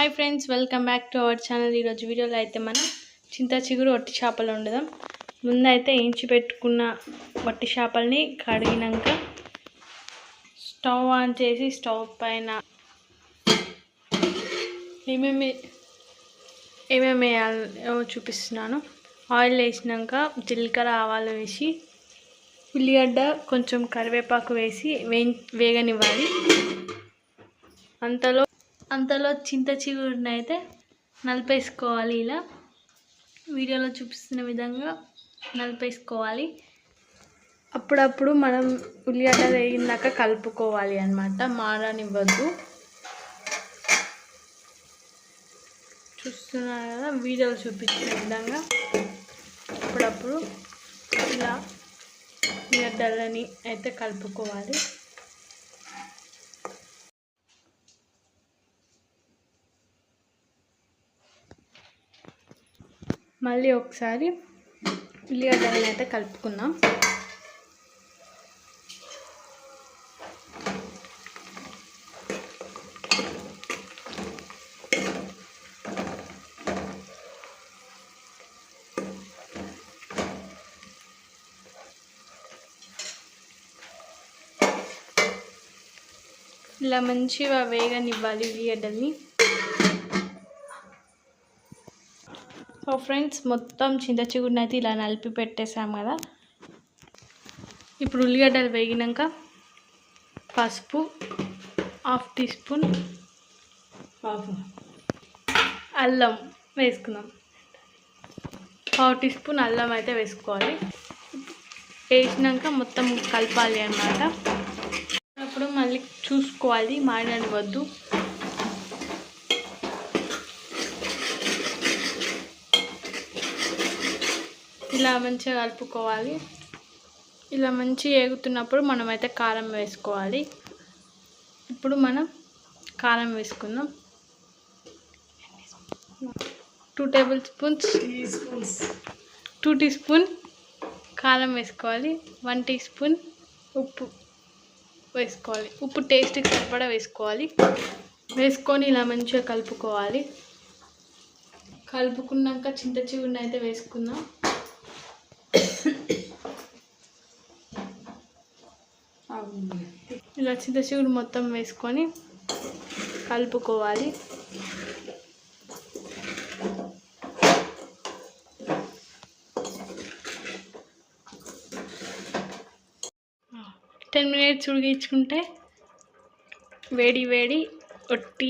Hi friends welcome back to our channel ఈరోజు వీడియోలో అయితే మనం చింత చిగురు వట్టి చేపలు వండుదాం. ముందైతే ఇంచి పెట్టుకున్న వట్టి చేపల్ని కడిగినాక స్టవ్ ఆన్ చేసి స్టవ్ పైన ఏమేమి ఏమేమి వేయాలో చూపిస్తున్నాను. ఆయిల్ వేసినాక జీలకర్ర ఆవాలు వేసి ఉల్లిగడ్డ కొంచెం కరివేపాకు వేసి వే వేగనివ్వాలి. అంతలో అంతలో చింత చిగురుని అయితే నలిపేసుకోవాలి ఇలా. వీడియోలో చూపిస్తున్న విధంగా నలిపేసుకోవాలి. అప్పుడప్పుడు మనం ఉల్లిగడ్డ వేగిందాక కలుపుకోవాలి అనమాట మారనివ్వద్దు. చూస్తున్నారు కదా వీడియోలు చూపించిన విధంగా అప్పుడప్పుడు ఇలా ఉల్లిగడ్డలని అయితే కలుపుకోవాలి. మళ్ళీ ఒకసారి ఉల్లిగడ్డలను అయితే కలుపుకుందాం. ఇలా మంచిగా వేగనివ్వాలి ఉల్లిగడ్డల్ని సో ఫ్రెండ్స్ మొత్తం చింత చిగురిని అయితే ఇలా నలిపి పెట్టేసాం కదా. ఇప్పుడు ఉల్లిగడ్డలు వేగినాక పసుపు హాఫ్ టీ స్పూన్ అల్లం వేసుకుందాం. హాఫ్ టీ స్పూన్ అల్లం అయితే వేసుకోవాలి. వేసినాక మొత్తం కలపాలి అన్నమాట. అప్పుడు మళ్ళీ చూసుకోవాలి మాడనివ్వద్దు ఇలా మంచిగా కలుపుకోవాలి. ఇలా మంచిగా ఏగుతున్నప్పుడు మనమైతే కారం వేసుకోవాలి. ఇప్పుడు మనం కారం వేసుకుందాం. Two tablespoons two teaspoon కారం వేసుకోవాలి. వన్ టీ స్పూన్ ఉప్పు వేసుకోవాలి. ఉప్పు టేస్ట్కి సరిపడా వేసుకోవాలి. వేసుకొని ఇలా మంచిగా కలుపుకోవాలి. కలుపుకున్నాక చింత చిగురిని అయితే వేసుకుందాం. ఇలా చింతచిగురు మొత్తం వేసుకొని కలుపుకోవాలి. టెన్ మినిట్స్ ఉడిగించుకుంటే వేడి వేడి ఒట్టి